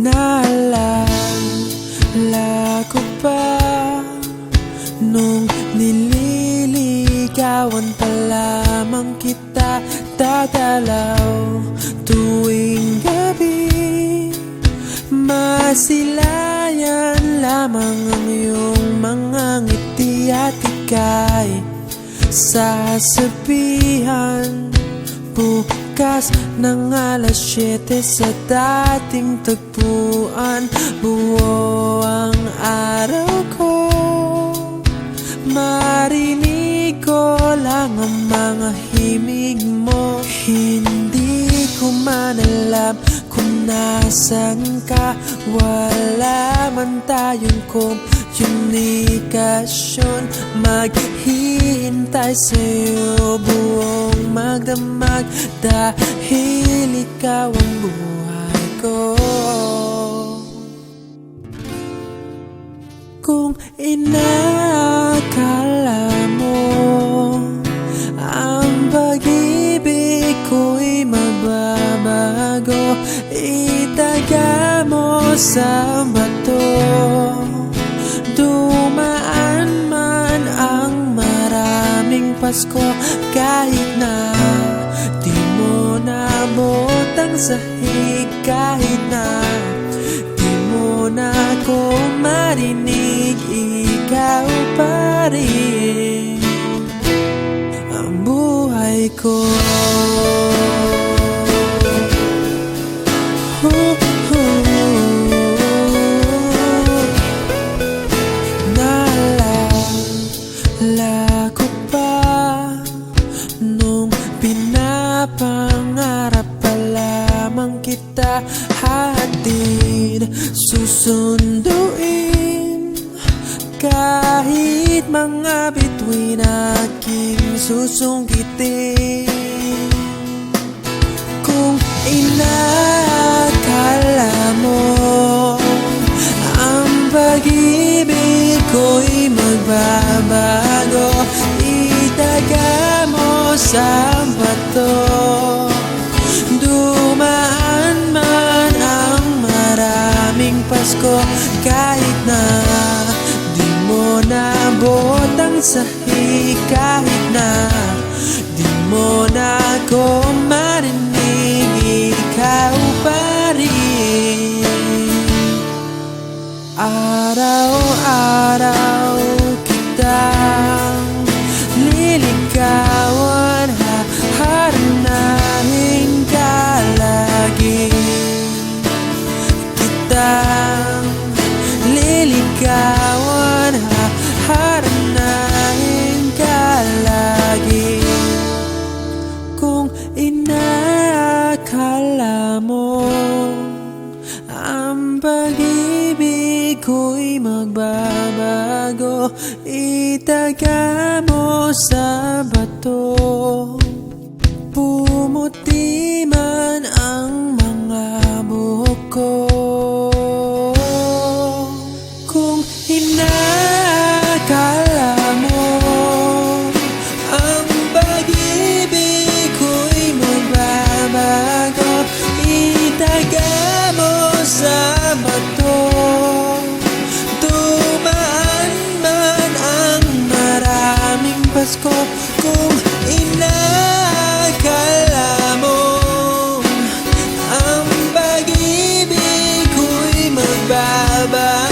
Naalala ko pa Nung nililigawan pa lamang kita Dadalaw tuwing gabi. Masilayan lamang ang iyong mga ngiti at ika'y. Sasabihan Bukas ng alas 7 sa dating tagpuan. Buo ang araw ko. Marinig ko lang ang mga himig mo. Hindi ko man alam kung nasan ka. Wala man tayong komunikasyon. Maghihintay sa'yo buong magdamag Dahil ikaw ang buhay ko. Kung inakala mo Ang pag-ibig ko'y magbabago Itaga mo sa bato. Dumaan man ang maraming Pasko Kahit na sahig Kahit na Di mo na ako marinig Ikaw pa rin kita Hatid susunduin. Kahit mga bituin aking susungkitin Kung inakala mo Ang pag-ibig ko'y magbabago Itaga mo sa Pasko Kahit na di mo nabot ang sahig Kahit na di mo na ako marinig Ikaw pa rin. Araw-araw Inaakala mo Ang pag-ibig ko'y magbabago. Itaga mo sa bato. Pasko kung inakala mo. Ang pag-ibig ko'y magbabago